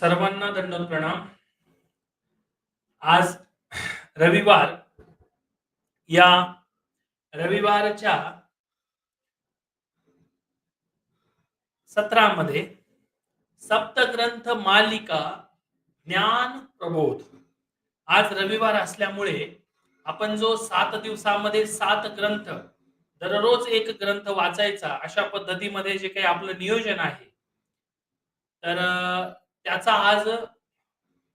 सर्वांना दंडोत प्रणाम. आज रविवार. या रविवारच्या सत्रामध्ये सप्तग्रंथ मालिका ज्ञान प्रबोध. आज रविवार असल्यामुळे आपण जो सात दिवसामध्ये सात ग्रंथ दररोज एक ग्रंथ वाचायचा अशा पद्धतीमध्ये जे काही आपलं नियोजन आहे तर त्याचा आज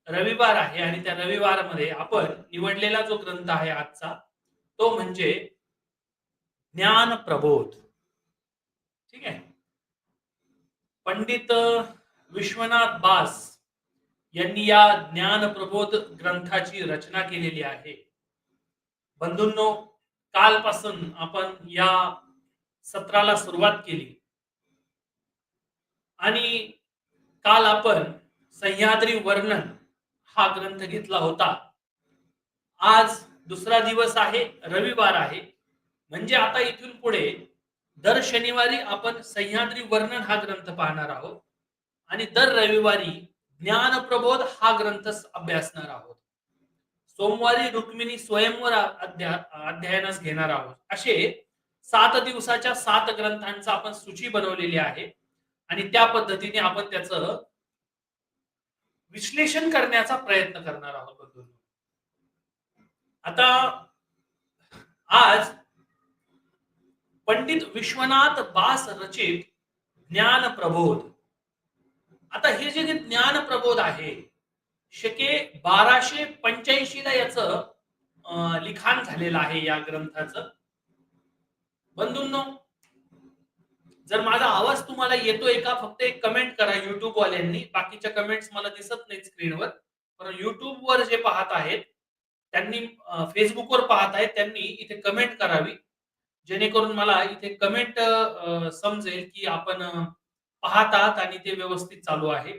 रविवार आहे आणि त्या रविवारमध्ये आपण निवडलेला जो ग्रंथ आहे आजचा तो म्हणजे ज्ञान प्रबोध. ठीक आहे? पंडित विश्वनाथ बास यांनी या ज्ञान प्रबोध ग्रंथाची रचना केलेली आहे. बंधूंनो कालपासून आपण या सत्राला सुरुवात केली. आणि काल आपण सह्याद्री वर्णन हा ग्रंथ घेतला होता. आज दुसरा दिवस आहे रविवार आहे. म्हणजे आता इथून पुढे दर शनिवारी आपण सह्याद्री वर्णन हा ग्रंथ पाहणार आहोत. आणि दर रविवारी ज्ञान प्रबोध हा ग्रंथ अभ्यासणार आहोत. सोमवारी रुक्मिणी स्वयंवर अध्या अध्ययनास घेणार आहोत. असे सात दिवसाच्या सात ग्रंथांचा आपण सूची बनवलेली आहे. आणि त्या पद्धतीने आपण त्याचं विश्लेषण करण्याचा प्रयत्न करणार आहोत आता आज पंडित विश्वनाथ बास रचित ज्ञान प्रबोध. आता हे जे ज्ञान प्रबोध आहे शके बाराशे पंच्याऐंशी ला याच लिखाण झालेलं आहे या ग्रंथाचं. बंधूंनो जर माझा आवाज तुम्हाला येतोय का फक्त एक कमेंट करा युट्यूब वाल्यांनी. बाकीच्या कमेंट्स मला दिसत नाही स्क्रीनवर पण युट्यूब वर जे पाहत आहेत त्यांनी फेसबुकवर पाहत आहेत त्यांनी इथे कमेंट करावी. जेणेकरून मला इथे कमेंट समजेल की आपण पाहतात आणि ते व्यवस्थित चालू आहे.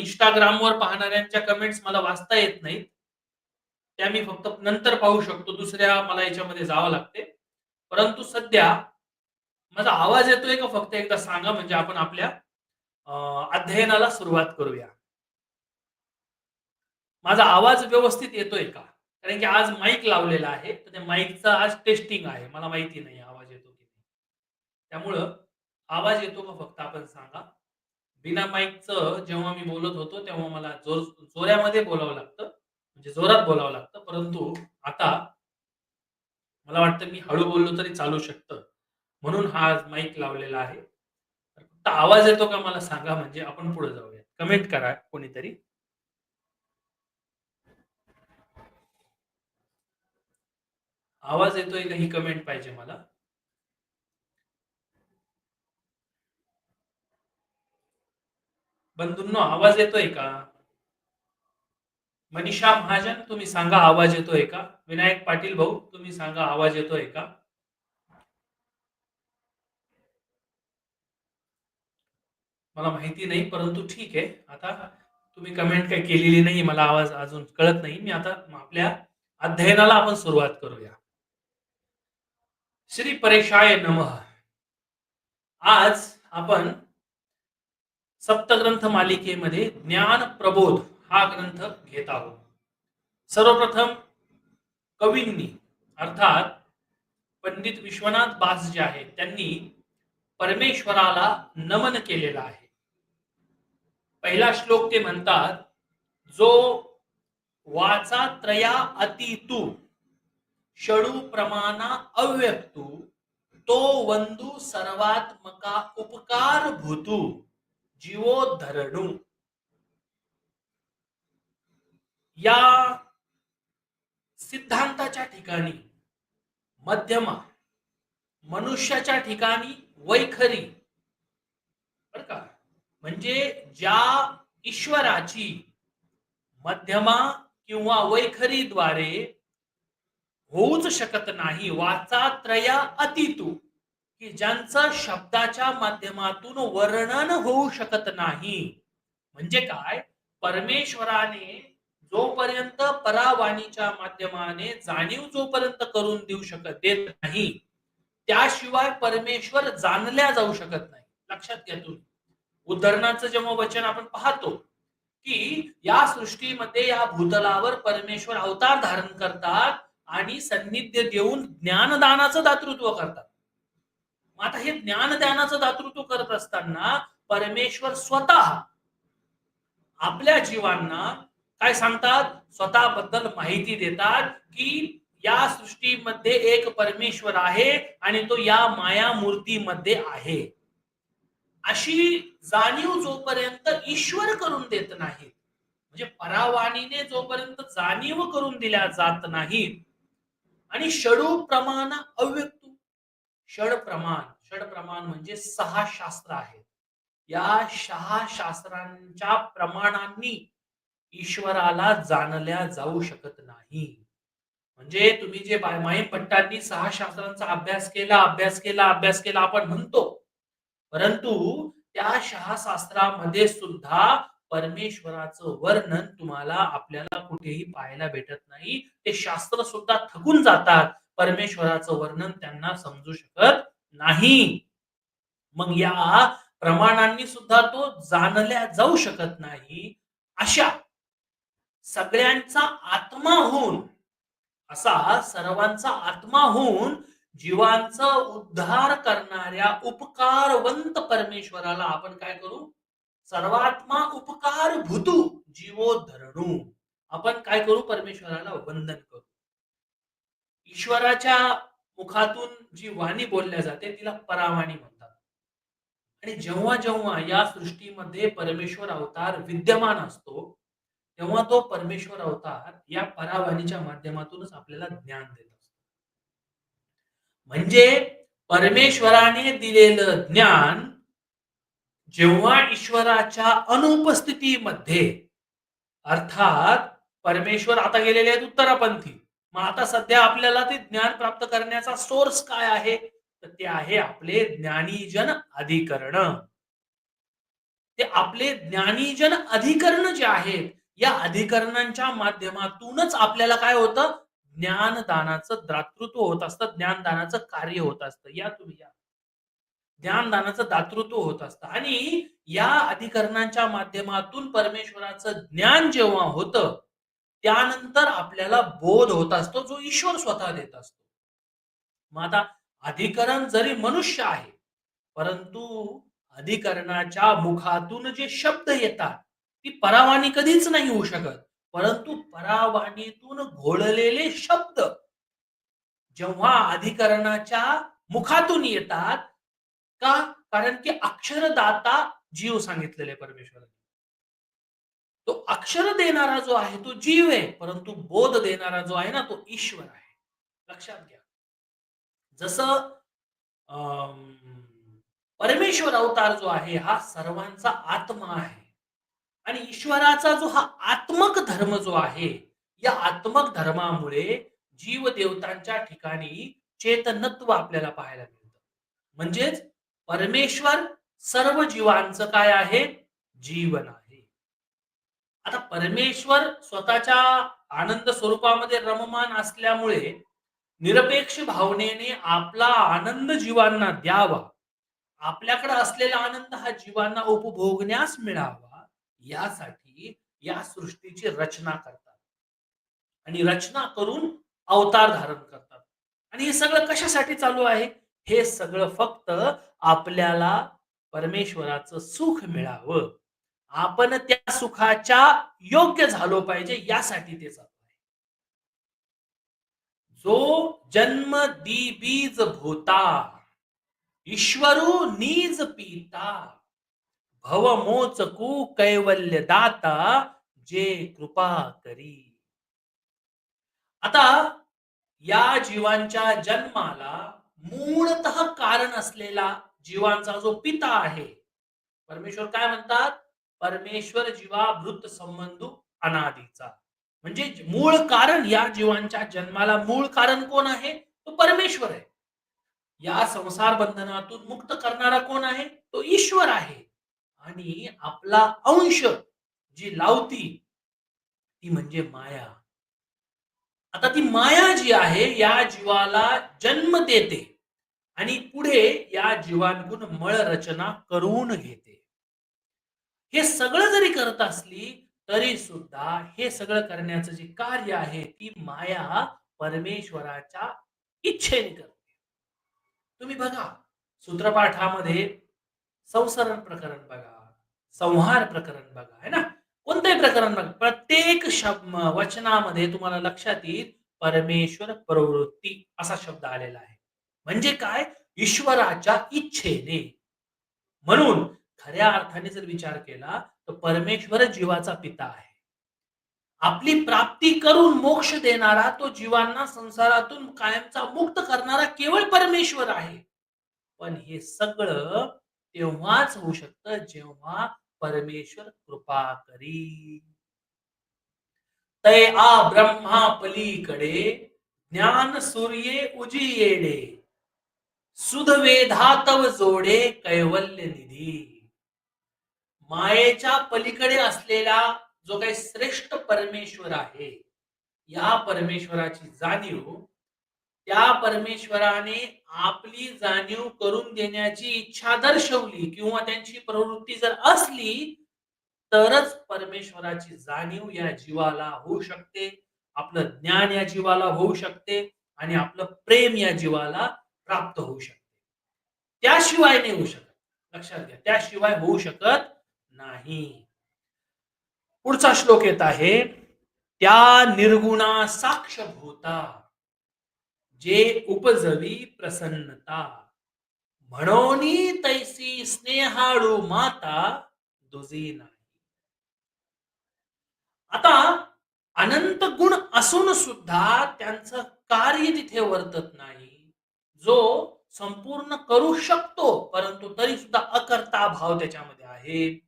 इंस्टाग्रामवर पाहणाऱ्यांच्या कमेंट्स मला वाचता येत नाहीत. त्या मी फक्त नंतर पाहू शकतो. दुसऱ्या मला याच्यामध्ये जावं लागते. परंतु सध्या माझा आवाज येतोय का? फक्त एकदा सांगा म्हणजे आपण आपल्या अध्ययनाला सुरुवात करूया. माझा आवाज व्यवस्थित येतोय का? कारण की आज माईक लावलेला आहे तर त्या माईकचा आज टेस्टिंग आहे. मला माहिती नाही आवाज येतो की नाही. त्यामुळं आवाज येतो का फक्त आपण सांगा. बिना माईकचं जेव्हा मी बोलत होतो तेव्हा मला जोर जोऱ्यामध्ये बोलावं लागतं. म्हणजे जोरात बोलावं लागतं. परंतु आता मला वाटतं मी हळू बोललो तरी चालू शकतं. म्हणून हा आज माईक लावलेला आहे. फक्त आवाज येतो का मला सांगा म्हणजे आपण पुढे जाऊया कमेंट करा कोणीतरी. आवाज येतोय का ही कमेंट पाहिजे मला? बंधूंनो आवाज येतोय का? मनीषा महाजन तुम्ही सांगा आवाज येतोय का? विनायक पाटील भाऊ तुम्ही सांगा आवाज येतोय का? मला माहिती नाही, परंतु ठीक आहे. आता तुम्ही कमेंट काही केलेली नाही मला आवाज़ अजून कळत नाही. मी आता आपल्या अध्ययनाला आपण सुरुवात करूया. श्री परेशाय नमः. आज आपण सप्तग्रंथ मालिकेमध्ये ज्ञान प्रबोध हा ग्रंथ घेत आहोत. सर्वप्रथम कवींनी, अर्थात पंडित विश्वनाथ बास जे आहेत, त्यांनी परमेश्वराला नमन केलेला आहे. पहिला श्लोक ते म्हणतात जो वाचा त्रया अतितू षडू प्रमाणा अव्यक्तू तो वंदू सर्वात्मका उपकार भूतू जीवो धरणू या सिद्धांताच्या ठिकाणी मध्यमा मनुष्याच्या ठिकाणी वैखरी म्हणजे ज्या ईश्वराची मध्यमा किंवा वैखरीद्वारे होऊच शकत नाही वाचा त्रया अतितू की ज्यांचं शब्दाच्या माध्यमातून वर्णन होऊ शकत नाही. म्हणजे काय? परमेश्वराने जोपर्यंत परावाणीच्या माध्यमाने जाणीव जोपर्यंत करून देऊ शकत देत नाही त्याशिवाय परमेश्वर जाणल्या जाऊ शकत नाही. लक्षात घ्या तुम्ही. उदाहरणाचं जेव्हा वचन आपण पाहतो की या सृष्टीमध्ये या भूतलावर परमेश्वर अवतार धारण करतात आणि सान्निध्य देऊन ज्ञानदानाचं दातृत्व करतात. आता हे ज्ञानदानाचं दातृत्व करत असताना परमेश्वर स्वतः आपल्या जीवांना काय सांगतात? स्वतःबद्दल माहिती देतात की या सृष्टीमध्ये एक परमेश्वर आहे आणि तो या माया मूर्तीमध्ये आहे. अशी जाणीव जोपर्यंत ईश्वर करून देत नाही म्हणजे परावाणीने जोपर्यंत जाणीव करून दिल्या जात नाहीत आणि षडू प्रमाण अव्यक्तू षड प्रमाण षड प्रमाण म्हणजे सहा शास्त्र आहेत. या सहा शास्त्रांच्या प्रमाणांनी ईश्वराला जाणल्या जाऊ शकत नाही. म्हणजे तुम्ही जे बाय- पट्टांनी सहा शास्त्रांचा अभ्यास केला अभ्यास केला अभ्यास केला आपण म्हणतो परंतु त्या शास्त्रामध्ये सुद्धा परमेश्वराचं वर्णन तुम्हाला आपल्याला कुठेही पाहायला भेटत नाही. ते शास्त्र सुद्धा थकून जातात. परमेश्वराचं वर्णन त्यांना समजू शकत नाही. मग या प्रमाणांनी सुद्धा तो जाणल्या जाऊ शकत नाही. अशा सगळ्यांचा आत्मा होऊन असा सर्वांचा आत्मा होऊन जीवांचा उद्धार करणाऱ्या उपकारवंत परमेश्वराला आपण काय करू? सर्वात्मा उपकार भूतू जीवो धरणू. आपण काय करू? परमेश्वराला वंदन करू. ईश्वराच्या मुखातून जी वाणी बोलल्या जाते तिला परावाणी म्हणतात. आणि जेव्हा जेव्हा या सृष्टीमध्ये परमेश्वर अवतार विद्यमान असतो तेव्हा तो परमेश्वर अवतार या परावाणीच्या माध्यमातूनच आपल्याला ज्ञान देतो म्हणजे परमेश्वराने दिलेलं ज्ञान जेव्हा ईश्वराच्या अनुपस्थितीमध्ये अर्थात परमेश्वर आता गेलेले आहेत उत्तरापंथी मग आता सध्या आपल्याला ते ज्ञान प्राप्त करण्याचा सोर्स काय आहे? तर ते आहे आपले ज्ञानीजन अधिकरण. ते आपले ज्ञानीजन अधिकरण जे आहेत या अधिकरणांच्या माध्यमातूनच आपल्याला काय होतं? ज्ञानदानाचं दातृत्व होत असतं ज्ञानदानाचं कार्य होत असतं. या तुम्ही या. ज्ञानदानाचं दातृत्व होत असतं. आणि या अधिकरणांच्या माध्यमातून परमेश्वराचं ज्ञान जेव्हा होतं त्यानंतर आपल्याला बोध होत असतो जो ईश्वर स्वतः देत असतो. मग आता अधिकरण जरी मनुष्य आहे परंतु अधिकरणाच्या मुखातून जे शब्द येतात ती परावानी कधीच नाही होऊ शकत. परंतु परावाणीतून घोळलेले शब्द जेव्हा अधिकरणाच्या मुखातून येतात का? कारण की अक्षरदाता जीव सांगितलेले परमेश्वराने. तो अक्षर देणारा जो आहे तो जीव आहे परंतु बोध देणारा जो आहे ना तो ईश्वर आहे. लक्षात घ्या. जसं अं, परमेश्वर अवतार जो आहे हा सर्वांचा आत्मा आहे. आणि ईश्वराचा जो हा आत्मक धर्म जो आहे या आत्मक धर्मामुळे जीव देवतांच्या ठिकाणी चेतनत्व आपल्याला पाहायला मिळतं. म्हणजेच परमेश्वर सर्व जीवांचं काय आहे? जीवन आहे. आता परमेश्वर स्वतःच्या आनंद स्वरूपामध्ये रममान असल्यामुळे निरपेक्ष भावनेने आपला आनंद जीवांना द्यावा. आपल्याकडे असलेला आनंद हा जीवांना उपभोगण्यास मिळावा. यासाठी या सृष्टीची रचना करतात. आणि रचना करून अवतार धारण करतात. आणि हे सगळं कशासाठी चालू आहे? हे सगळं फक्त आपल्याला परमेश्वराचं सुख मिळावं. आपण त्या सुखाच्या योग्य झालो पाहिजे यासाठी ते चालू आहे. जो जन्म दी बीज भूता ईश्वरू नीज पिता भव मोचकू कैवल्य दाता जे कृपा करी. आता या जीवांच्या जन्माला मूळत कारण असलेला जीवांचा जो पिता आहे परमेश्वर काय म्हणतात? परमेश्वर जीवा भृत संबंधू अनादीचा. म्हणजे मूळ कारण या जीवांच्या जन्माला मूळ कारण कोण आहे? तो परमेश्वर आहे. या संसार बंधनातून मुक्त करणारा कोण आहे? तो ईश्वर आहे. आणि आपला अंश जी लावती ती म्हणजे माया. आता ती माया जी आहे या जीवाला जन्म देते आणि पुढे या जीवांकून मळ रचना करून घेते. हे सगळं जरी करत असली तरी सुद्धा हे सगळं करण्याचं जे कार्य आहे ती माया परमेश्वराच्या इच्छेने करते. तुम्ही बघा सूत्रपाठामध्ये संसरण प्रकरण बघा. संहार प्रकरण बघा है ना? कोणतंही प्रकरण बघा. प्रत्येक शब्द वचनामध्ये तुम्हाला लक्षात येईल परमेश्वर प्रवृत्ती असा शब्द आलेला आहे. म्हणजे काय? ईश्वराच्या इच्छेने. म्हणून खऱ्या अर्थाने जर विचार केला तर परमेश्वर जीवाचा पिता आहे. आपली प्राप्ती करून मोक्ष देणारा तो जीवांना संसारातून कायमचा मुक्त करणारा केवळ परमेश्वर आहे. पण हे सगळं तेव्हाच होऊ शकतं जेव्हा परमेश्वर कृपा करी। तय आ ब्रह्मा पलीकडे ज्ञान सूर्ये उजियेडे सुध वेधातव जोडे कैवल्य निधी। मायेच्या पलीकडे असलेला जो काही श्रेष्ठ परमेश्वर आहे या परमेश्वराची जाणीव त्या परमेश्वराने आपली जाणीव करून देण्याची इच्छा दर्शवली किंवा त्यांची प्रवृत्ती जर असली तरच परमेश्वराची जाणीव या जीवाला होऊ शकते आपलं ज्ञान या जीवाला होऊ शकते आणि आपलं प्रेम या जीवाला प्राप्त होऊ शकते. त्याशिवाय नाही होऊ शकत. लक्षात घ्या त्याशिवाय होऊ शकत नाही. पुढचा श्लोक येत आहे त्या निर्गुणा साक्षभूता. जे उपजवी प्रसन्नता म्हणून तैसी स्नेहाळू माता दुजी नाही आता अनंत गुण असून सुद्धा त्यांचं कार्य तिथे वर्तत नाही. जो संपूर्ण करू शकतो परंतु तरी सुद्धा अकर्ता भाव त्याच्यामध्ये आहे.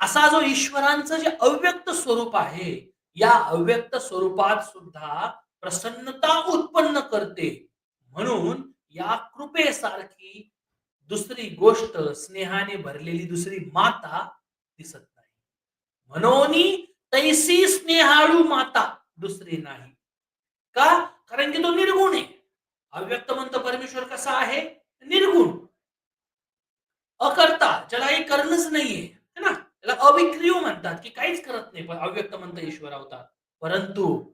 असा जो ईश्वरांचं जे अव्यक्त स्वरूप आहे या अव्यक्त स्वरूपात सुद्धा प्रसन्नता उत्पन्न करते. म्हणून या कृपेसारखी दुसरी गोष्ट स्नेहाने भरलेली दुसरी माता दिसत नाही. म्हणून तैसी स्नेहाळू माता दुसरी नाही. का? कारण की तो निर्गुण आहे. अव्यक्त म्हणतो परमेश्वर कसा आहे? निर्गुण. अकर्ता ज्याला हे करणच नाहीये है ना? त्याला अविक्रिय म्हणतात की काहीच करत नाही पण अव्यक्त म्हणतं ईश्वर अवतात परंतु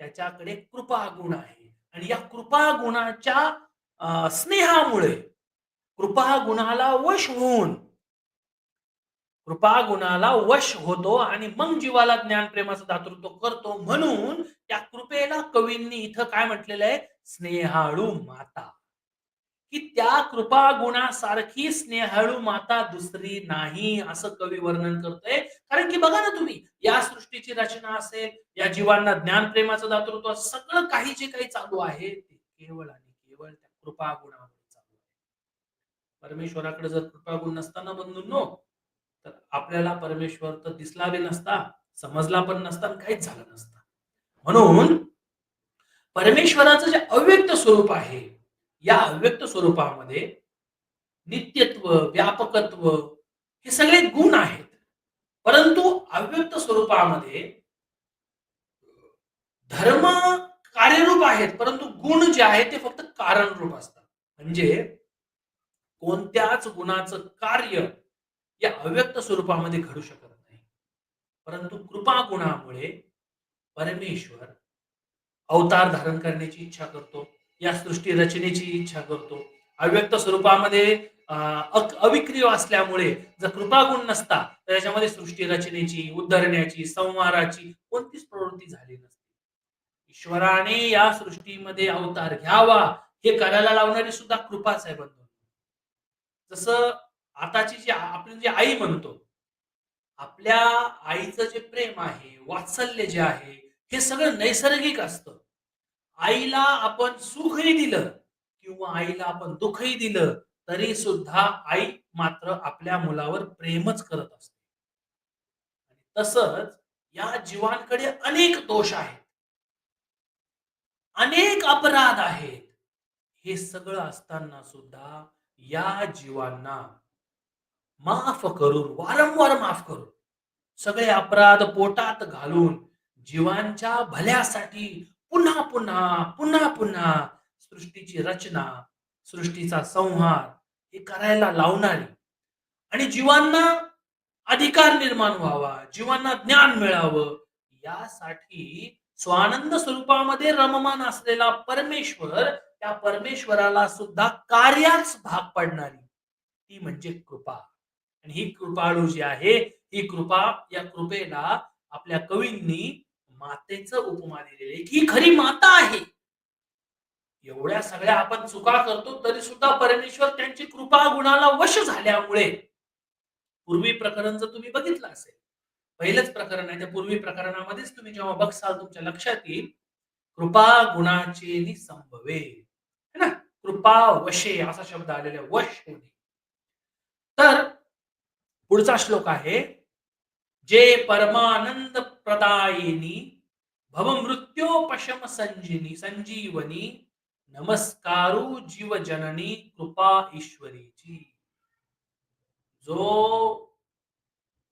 त्याच्याकडे कृपा गुण आहे. आणि या कृपा गुणाच्या स्नेहामुळे कृपा गुणाला वश होऊन कृपा गुणाला वश होतो आणि मग जीवाला ज्ञान प्रेमाचं दातृत्व करतो म्हणून त्या कृपेला कवींनी इथं काय म्हटलेलं आहे? स्नेहाळू माता. की त्या कृपा गुणासारखी स्नेहाळू माता दुसरी नाही असं कवी वर्णन करतोय. कारण की बघा ना तुम्ही या सृष्टीची रचना असेल या जीवांना ज्ञान प्रेमाचं दातृत्व सगळं काही जे काही चालू आहे ते केवळ आणि केवळ त्या कृपा गुणामध्ये चालू आहे. परमेश्वराकडे जर कृपा गुण नसताना बंधूंनो तर आपल्याला परमेश्वर तर दिसला बी नसता समजला पण नसता आणि काहीच झालं नसतं. म्हणून परमेश्वराचं जे अव्यक्त स्वरूप आहे या अव्यक्त स्वरूपामध्ये नित्यत्व व्यापकत्व हे सगळे गुण आहेत. परंतु अव्यक्त स्वरूपामध्ये धर्म कार्यरूप आहेत परंतु गुण जे आहेत ते फक्त कारणरूप असतात. म्हणजे कोणत्याच गुणाचं कार्य या अव्यक्त स्वरूपामध्ये घडू शकत नाही. परंतु कृपा गुणामुळे परमेश्वर अवतार धारण करण्याची इच्छा करतो. या सृष्टी रचनेची इच्छा करतो. अव्यक्त स्वरूपामध्ये अक- अविक्रिय असल्यामुळे जर कृपा गुण नसता तर याच्यामध्ये सृष्टी रचनेची उद्धरण्याची संवाराची कोणतीच प्रवृत्ती झाली नसते. ईश्वराने या सृष्टीमध्ये अवतार घ्यावा हे करायला लावणारी सुद्धा कृपाच आहे बंधू जसं आताची जी आपण जी आई म्हणतो आपल्या आईचं जे प्रेम आहे वात्सल्य जे आहे हे सगळं नैसर्गिक असतं. आईला आपण सुखही दिलं किंवा आईला आपण दुःखही दिलं तरी सुद्धा आई मात्र आपल्या मुलावर प्रेमच करत असते. तसंच या जीवांकडे अनेक दोष आहेत. अनेक अपराध आहेत. हे सगळं असताना सुद्धा या जीवांना माफ करून वारंवार माफ करून सगळे अपराध पोटात घालून जीवांच्या भल्यासाठी पुन्हा पुन्हा पुन्हा पुन्हा सृष्टीची रचना सृष्टीचा संहार हे करायला लावणारी. आणि जीवांना अधिकार निर्माण व्हावा जीवांना ज्ञान मिळावं यासाठी स्वानंद स्वरूपामध्ये रममान असलेला परमेश्वर त्या परमेश्वराला सुद्धा कार्याच भाग पडणारी. ती म्हणजे कृपा. आणि ही कृपाळू जी आहे ही कृपा या कृपेला आपल्या कवींनी मातेचं उपमा दिलेली आहे की ही खरी माता आहे. एवढ्या सगळ्या आपण चुका करतो तरी सुद्धा परमेश्वर त्यांची कृपा गुणाला वश झाल्यामुळे. पूर्वी प्रकरण जर तुम्ही बघितलं असेल पहिलंच प्रकरण आहे त्या पूर्वी प्रकरणामध्येच तुम्ही जेव्हा बघसाल तुमच्या लक्षात येईल कृपा गुणाचे संभवे. है ना? कृपा वशे असा शब्द आलेला वश होणे. तर पुढचा श्लोक आहे जे परमानंद प्रदायिनी भवमृत्योपशम संजीनी संजीवनी नमस्कारू जीव जननी कृपा ईश्वरीची. जो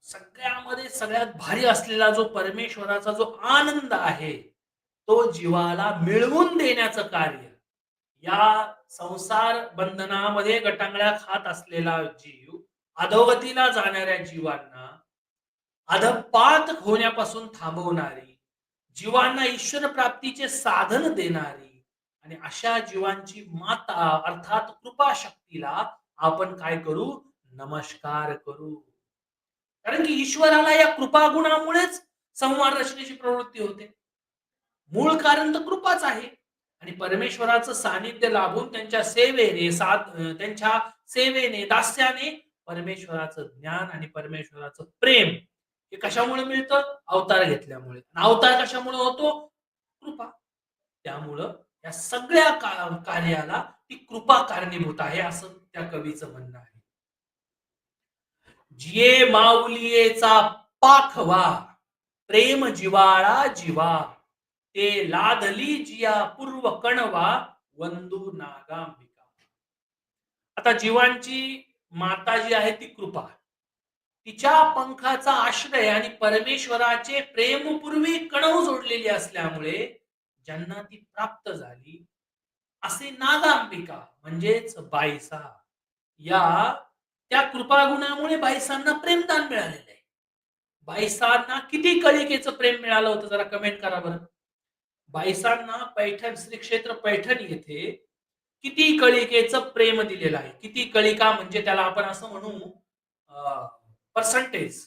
सगळ्यामध्ये सगळ्यात भारी असलेला जो परमेश्वराचा जो आनंद आहे तो जीवाला मिळवून देण्याचं कार्य या संसार बंधनामध्ये गटांगळ्या खात असलेला जीव अधोगतीला जाणाऱ्या जीवांना अधपात होण्यापासून थांबवणारी जीवांना ईश्वर प्राप्तीचे साधन देणारी आणि अशा जीवांची माता अर्थात कृपा शक्तीला आपण काय करू? नमस्कार करू. कारण की ईश्वराला या कृपा गुणामुळेच संवाद रचनेची प्रवृत्ती होते. मूळ कारण तर कृपाच आहे. आणि परमेश्वराचं सानिध्य लाभून त्यांच्या सेवेने साथ त्यांच्या सेवेने दास्याने परमेश्वराचं ज्ञान आणि परमेश्वराचं प्रेम हे कशामुळे मिळतं? अवतार घेतल्यामुळे. अवतार कशामुळे होतो? कृपा. त्यामुळं या सगळ्या का- कार्याला ती कृपा कारणीभूत आहे असं त्या कवीचं म्हणणं आहे. जिये माऊलियेचा पाखवा प्रेम जिवाळा जिवा ते लादली जिया पूर्व कणवा वंदू नागांबिका. आता जीवांची माता जी आहे ती कृपा. तिच्या पंखाचा आश्रय आणि परमेश्वराचे प्रेमपूर्वी कणव जोडलेली असल्यामुळे ज्यांना ती प्राप्त झाली असे नागांबिका म्हणजेच बायसा या त्या कृपागुणामुळे बायसांना प्रेमदान मिळालेलं आहे. बायसांना किती कळिकेचं प्रेम मिळालं होतं जरा कमेंट करा बरं. बायसांना पैठण श्री क्षेत्र पैठण येथे किती कळिकेचं प्रेम दिलेलं आहे. किती कळिका म्हणजे त्याला आपण असं म्हणू पर्सेंटेज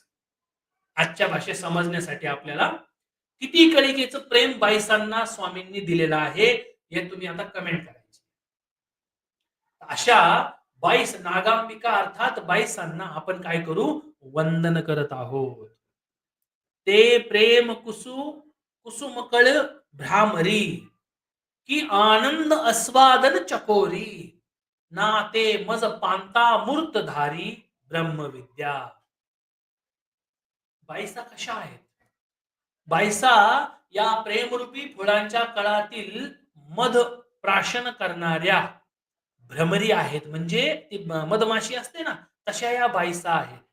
आजच्या भाषेत समजण्यासाठी आपल्याला किती कळिकेचं प्रेम बाईसांना स्वामींनी दिलेलं आहे हे तुम्ही आता कमेंट करायचे. अशा बाईस नागांबिका अर्थात बाईसांना आपण काय करू? वंदन करत आहोत. ते प्रेम कुसु कुसुम कळ भ्रामरी की आनंद अस्वादन चकोरी ना ते मज पांता मूर्तधारी ब्रह्मविद्या. बाईसा कशा आहेत? बाईसा या प्रेमरूपी फुलांच्या कळातील मध प्राशन करणाऱ्या भ्रमरी आहेत. म्हणजे ती मधमाशी असते ना तशा या बाईसा आहेत.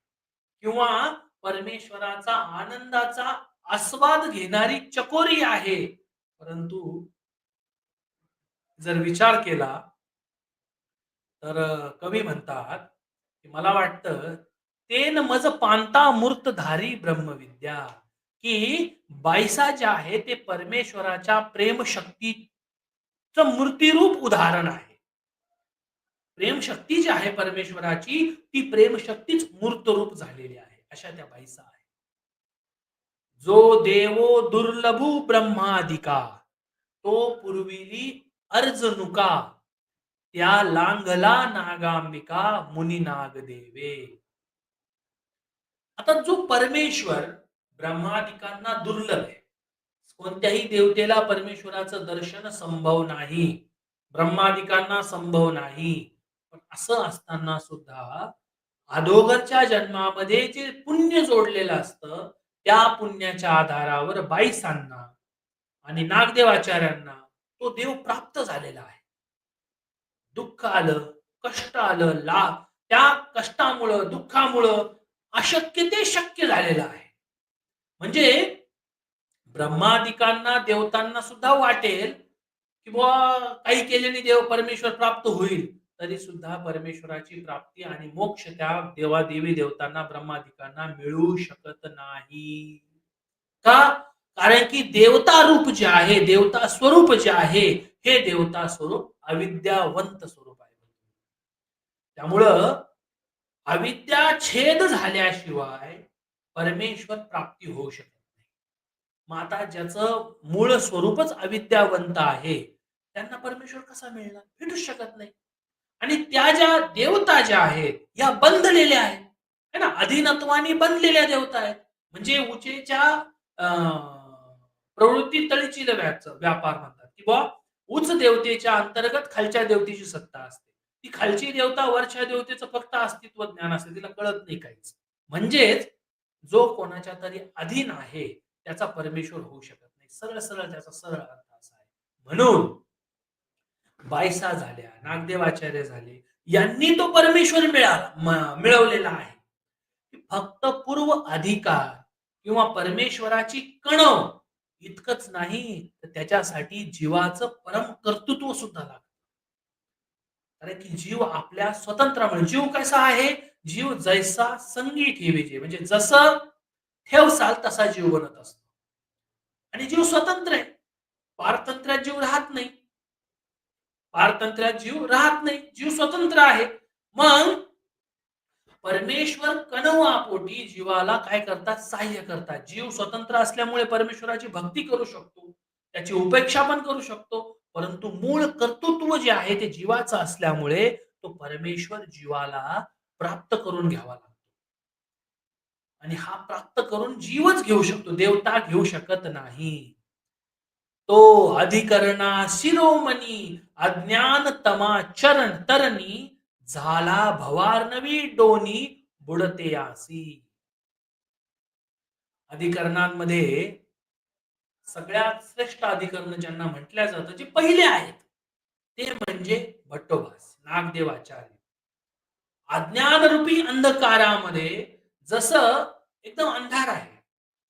किंवा परमेश्वराचा आनंदाचा आस्वाद घेणारी चकोरी आहे. परंतु जर विचार केला तर कवी म्हणतात की मला वाटतं तेन मज पांता मूर्तधारी ब्रह्मविद्या. की बायसा जे आहे ते परमेश्वराच्या प्रेमशक्तीचं मूर्तिरूप उदाहरण आहे. प्रेम शक्ती जी आहे परमेश्वराची ती प्रेमशक्तीच मूर्तरूप झालेली आहे अशा त्या बाईसा आहे जो देवो दुर्लभू ब्रह्माधिका तो पूर्विली अर्जनुका त्या लांगला नागांबिका मुनी नाग देवे आता जो परमेश्वर ब्रह्मादिकांना दुर्लभ आहे कोणत्याही देवतेला परमेश्वराचं दर्शन संभव नाही ब्रह्मादिकांना संभव नाही पण असं असताना सुद्धा अधोगरच्या जन्मामध्ये जे पुण्य जोडलेलं असतं त्या पुण्याच्या आधारावर बाईसांना आणि नागदेवाचार्यांना तो देव प्राप्त झालेला आहे. दुःख आलं कष्ट आलं ला त्या कष्टामुळं दुःखामुळं अशक्य ते शक्य झालेलं आहे. म्हणजे ब्रह्मादिकांना देवतांना सुद्धा वाटेल किंवा काही केल्याने देव परमेश्वर प्राप्त होईल तरी सुद्धा परमेश्वराची प्राप्ती आणि मोक्ष त्या देवादेवी देवतांना ब्रह्मादिकांना मिळू शकत नाही. का? कारण की देवता रूप जे आहे देवता स्वरूप जे आहे हे देवता स्वरूप अविद्यावंत स्वरूप आहे. त्यामुळं अविद्या छेद झाल्याशिवाय परमेश्वर प्राप्ती होऊ शकत नाही. माता ज्याचं मूळ स्वरूपच अविद्यावंत आहे त्यांना परमेश्वर कसा मिळणार? भेटूच शकत नाही. आणि त्या ज्या देवता ज्या आहेत या बंधलेल्या आहेत. है ना? अधीनत्वाने बनलेल्या देवता आहेत. म्हणजे उचेच्या अं, प्रवृत्ती तळीची व्यापार म्हणतात. की बुवा उच्च देवतेच्या अंतर्गत खालच्या देवतेची सत्ता असते. ती खालची देवता वरच्या देवतेचं फक्त अस्तित्व ज्ञान असते तिला कळत नाही काहीच. म्हणजेच जो कोणाच्या तरी अधीन आहे त्याचा परमेश्वर होऊ शकत नाही. सरळ सरळ त्याचा सरळ अर्थ असा आहे. म्हणून बायसा झाल्या नागदेवाचार्य झाले यांनी तो परमेश्वर मिळाला मिळवलेला आहे. फक्त पूर्व अधिकार किंवा परमेश्वराची कणव इतकंच नाही तर त्याच्यासाठी जीवाचं परम कर्तृत्व सुद्धा लागतं. कारण की जीव आपल्या स्वतंत्रामुळे जीव कसा आहे? जीव जैसा संगी ठेवीचे म्हणजे जसं ठेवसाल तसा जीव बनत असतो. आणि जीव स्वतंत्र आहे. पारतंत्र्यात जीव राहत नाही. पारतंत्र्यात जीव राहत नाही. जीव स्वतंत्र आहे. मग परमेश्वर कणवापोटी जीवाला काय करतात? सहाय्य करतात. जीव स्वतंत्र असल्यामुळे परमेश्वराची भक्ती करू शकतो. त्याची उपेक्षा पण करू शकतो. परंतु मूळ कर्तृत्व जे आहे ते जीवाचं असल्यामुळे तो परमेश्वर जीवाला प्राप्त करून घ्यावा लागतो. आणि हा प्राप्त करून जीवच घेऊ शकतो देवता घेऊ शकत नाही. तो अधिकरणा शिरोमणी अज्ञान तमा चरण तरणी झाला भवार्णवी डोनी बुडते आसी. अधिकरणांमध्ये सगळ्यात श्रेष्ठ अधिकरण ज्यांना म्हटल्या जातं जे पहिले आहेत ते म्हणजे भट्टोभास नागदेवाचार्य. अज्ञानरूपी अंधकारामध्ये जसं एकदम अंधार आहे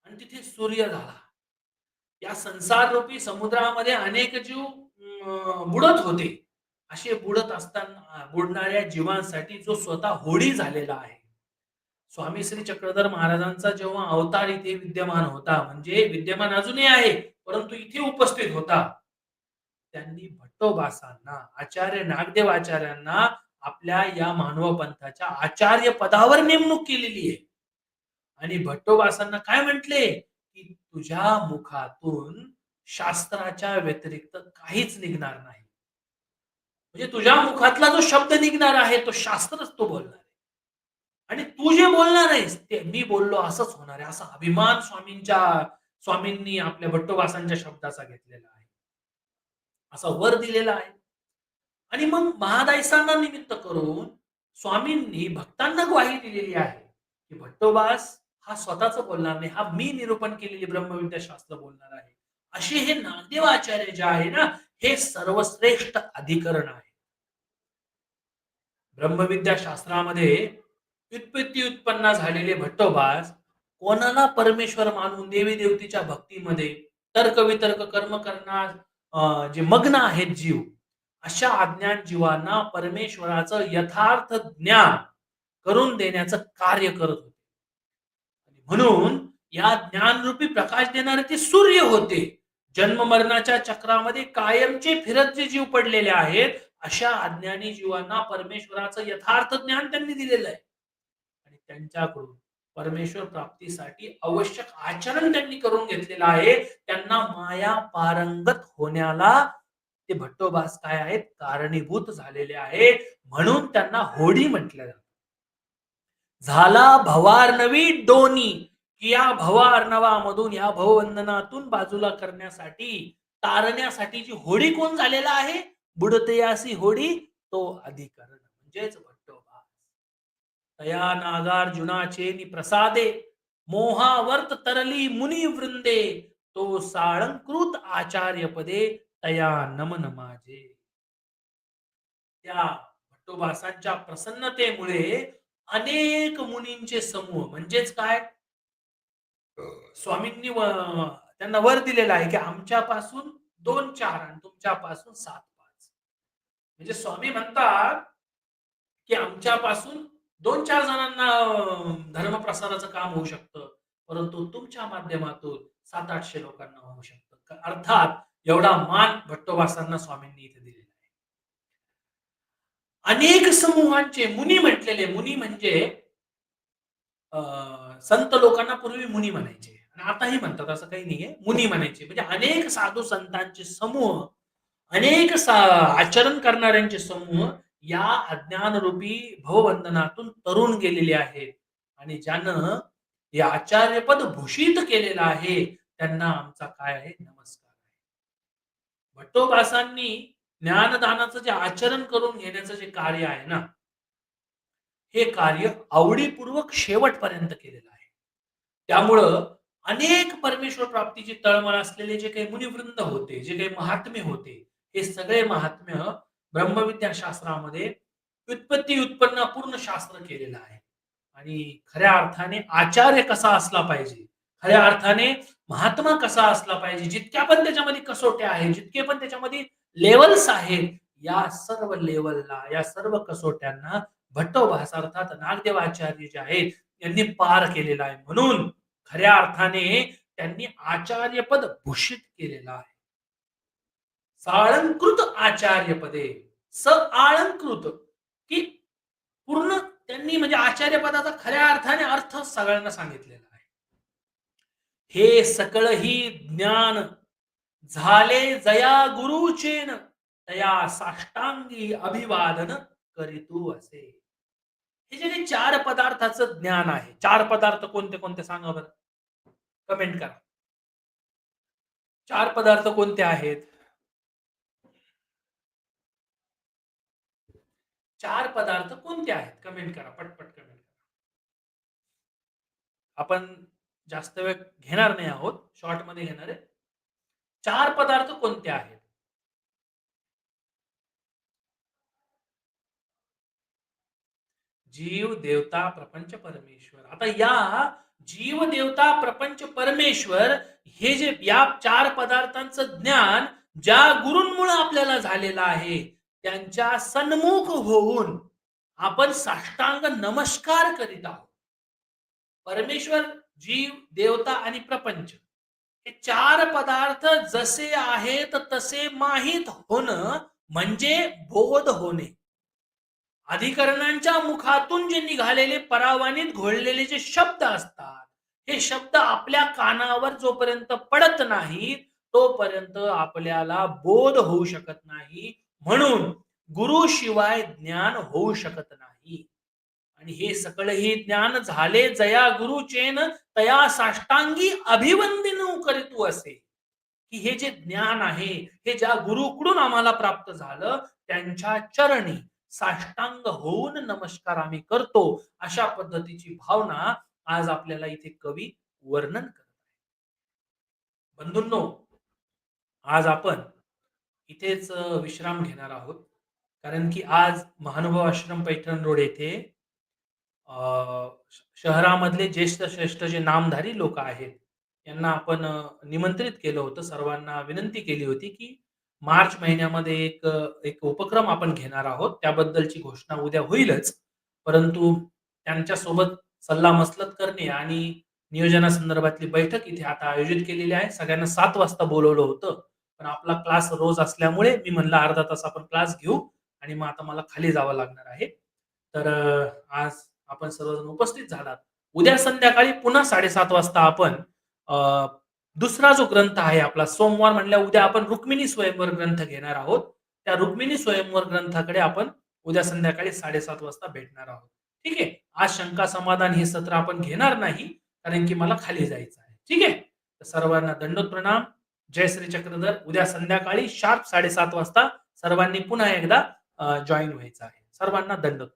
आणि तिथे सूर्य झाला या संसार रूपी समुद्रामध्ये अनेक जीव बुडत होते. असे बुडत असताना बुडणाऱ्या जीवांसाठी जो स्वतः होडी झालेला आहे स्वामी श्री चक्रधर महाराजांचा जेव्हा अवतार इथे विद्यमान होता म्हणजे विद्यमान अजूनही आहे परंतु इथे उपस्थित होता. त्यांनी भट्टोबासांना आचार्य नागदेव आचार्यांना आपल्या या मानव पंथाच्या आचार्य पदावर नेमणूक केलेली आहे. आणि भट्टोबासांना काय म्हटले? की तुझ्या मुखातून शास्त्राच्या व्यतिरिक्त काहीच निघणार नाही. म्हणजे तुझ्या मुखातला जो शब्द निघणार आहे तो शास्त्रच तो बोलणार. आहे आणि तू जे बोलणार आहेस ते मी बोललो असंच होणार आहे. असा अभिमान स्वामींच्या स्वामींनी आपल्या भट्टोबासांच्या शब्दाचा घेतलेला आहे. असा वर दिलेला आहे. आणि मग महादायसांना निमित्त करून स्वामींनी भक्तांना ग्वाही दिलेली आहे की भट्टोबास हा स्वतःच बोलणार नाही हा मी निरूपण केलेली ब्रह्मविद्या शास्त्र बोलणार आहे. असे हे नागदेव आचार्य जे आहे ना हे सर्वश्रेष्ठ अधिकरण आहे. ब्रह्मविद्या शास्त्रामध्ये व्युत्पत्ती उत्पन्न झालेले भट्टोबास कोणाला परमेश्वर मानून देवी देवतीच्या भक्तीमध्ये तर्क वितर्क कर्म करणार अं, जे मग्न आहेत जीव अशा अज्ञान जीवांना परमेश्वराचं यथार्थ ज्ञान करून देण्याचं कार्य करत होते. म्हणून या ज्ञानरूपी प्रकाश देणारे ते सूर्य होते. जन्म मरणाच्या चक्रामध्ये कायमचे फिरत जे जीव पडलेले आहेत अशा अज्ञानी जीवांना परमेश्वराचं यथार्थ ज्ञान त्यांनी दिलेलं आहे. त्यांच्याकडून परमेश्वर प्राप्तीसाठी आवश्यक आचरण त्यांनी करून घेतलेलं आहे. त्यांना माया पारंगत होण्याला ते भट्टोबास काय आहेत? कारणीभूत झालेले आहे म्हणून त्यांना होडी म्हटलं जात. झाला भवार्णवी डोनी की या भवार्णवामधून या भववंदनातून बाजूला करण्यासाठी तारण्यासाठी जी होडी कोण झालेला आहे? बुडतयासी होडी तो अधिकरण. म्हणजेच तया नागार्जुनाचे नि प्रसादे मोहावर्त तरली मुनी वृंदे तो साळंकृत आचार्य पदे तया नमन माझे त्या भट्टोबासांच्या प्रसन्नतेमुळे अनेक मुनींचे समूह म्हणजेच काय? स्वामींनी व- त्यांना वर दिलेला आहे की आमच्यापासून दोन चार आणि तुमच्यापासून सात पाच. म्हणजे स्वामी म्हणतात की आमच्यापासून दोन चार जणांना धर्मप्रसाराचं काम होऊ शकतं परंतु तुमच्या माध्यमातून सात आठशे लोकांना होऊ शकतं. अर्थात एवढा मान भट्टोबासांना स्वामींनी इथे दिलेला आहे. अनेक समूहांचे मुनी म्हटलेले मुनी म्हणजे अं, संत लोकांना पूर्वी मुनी म्हणायचे. आणि आताही म्हणतात असं काही नाहीये मुनी म्हणायचे. म्हणजे अनेक साधू संतांचे समूह अनेक सा- आचरण करणाऱ्यांचे समूह या अज्ञानरूपी भवबंधनातून तरुण गेलेले आहेत. आणि ज्यानं हे आचार्यपद भूषित केलेलं आहे त्यांना आमचा काय आहे? नमस्कार आहे. भट्टोबासांनी ज्ञानदानाचं जे आचरण करून घेण्याचं जे कार्य आहे ना हे कार्य आवडीपूर्वक शेवटपर्यंत केलेलं आहे. त्यामुळं अनेक परमेश्वर प्राप्तीची तळमळ असलेले जे काही मुनिवृंद होते जे काही महात्मे होते हे सगळे महात्म्य ब्रह्मविद्या शास्त्रामध्ये व्युत्पत्ती उत्पन्न पूर्ण शास्त्र केलेलं आहे. आणि खऱ्या अर्थाने आचार्य कसा असला पाहिजे? खऱ्या अर्थाने महात्मा कसा असला पाहिजे? जितक्या पण त्याच्यामध्ये कसोट्या आहेत जितके पण त्याच्यामध्ये लेवल्स आहेत या सर्व लेवलला या सर्व कसोट्यांना भट्टोभास अर्थात नागदेवाचार्य जे आहेत यांनी पार केलेला आहे. म्हणून खऱ्या अर्थाने त्यांनी आचार्यपद भूषित केलेलं आहे. साळंकृत आचार्यपदे. स आळंकृत की पूर्ण त्यांनी म्हणजे आचार्यपदाचा खऱ्या अर्थाने अर्थ सगळ्यांना सांगितलेला आहे. हे सकळ ही ज्ञान झाले जया गुरुचेन तया साष्टांगी अभिवादन करीतू असे. हे जे काही चार पदार्थाचं ज्ञान आहे चार पदार्थ कोणते कोणते सांगा बरं? कमेंट करा. चार पदार्थ कोणते आहेत? चार पदार्थ कोणते आहेत? कमेंट करा पटपट कमेंट करा. आपण जास्त वेळ घेणार नाही आहोत शॉर्टमध्ये घेणार आहे. चार पदार्थ कोणते आहेत? जीव देवता प्रपंच परमेश्वर. आता या जीव देवता प्रपंच परमेश्वर हे जे या चार पदार्थांचं ज्ञान ज्या गुरूंमुळे आपल्याला झालेलं आहे त्यांच्या सन्मुख होऊन आपण साष्टांग नमस्कार करीत आहोत. परमेश्वर जीव देवता आणि प्रपंच हे चार पदार्थ जसे आहेत तसे माहीत होणं म्हणजे बोध होणे. अधिकरणांच्या मुखातून जे निघालेले परावानीत घोळलेले जे शब्द असतात हे शब्द आपल्या कानावर जोपर्यंत पडत नाहीत तोपर्यंत आपल्याला बोध होऊ शकत नाही म्हणून गुरु शिवाय ज्ञान होऊ शकत नाही. आणि हे सगळं ज्ञान झाले जया गुरुचेन तया साष्टांगी अभिवंदन करीतू असे. की हे जे ज्ञान आहे हे ज्या गुरुकडून आम्हाला प्राप्त झालं त्यांच्या चरणी साष्टांग होऊन नमस्कार आम्ही करतो अशा पद्धतीची भावना आज आपल्याला इथे कवी वर्णन करत आहे. बंधूंनो आज आपण इथेच विश्राम घेणार आहोत. कारण की आज महानुभाव आश्रम पैठण रोड येथे शहरामधले ज्येष्ठ श्रेष्ठ जे नामधारी लोक आहेत यांना आपण निमंत्रित केलं होतं. सर्वांना विनंती केली होती की मार्च महिन्यामध्ये एक एक उपक्रम आपण घेणार आहोत. त्याबद्दलची घोषणा उद्या होईलच. परंतु त्यांच्यासोबत सल्ला मसलत करणे आणि नियोजनासंदर्भातली बैठक इथे आता आयोजित केलेली आहे. सगळ्यांना सात वाजता बोलवलं होतं. पण आपला क्लास रोज असल्यामुळे मी म्हणलं अर्धा तास आपण क्लास घेऊ आणि मग आता मला खाली जावं लागणार आहे. तर आज आपण सर्वजण उपस्थित झालात. उद्या संध्याकाळी पुन्हा साडेसात वाजता आपण दुसरा जो ग्रंथ आहे आपला सोमवार म्हणल्या उद्या आपण रुक्मिणी स्वयंवर ग्रंथ घेणार आहोत. त्या रुक्मिणी स्वयंवर ग्रंथाकडे आपण उद्या संध्याकाळी साडेसात वाजता भेटणार आहोत. ठीक आहे? आज शंका समाधान हे सत्र आपण घेणार नाही कारण की मला खाली जायचं आहे. ठीक आहे? सर्वांना दंडोत प्रणाम जय श्री चक्रधर उद्या संध्याकाळी शार्प साडेसात वाजता सर्वांनी पुन्हा एकदा जॉईन व्हायचं आहे. सर्वांना दंडोत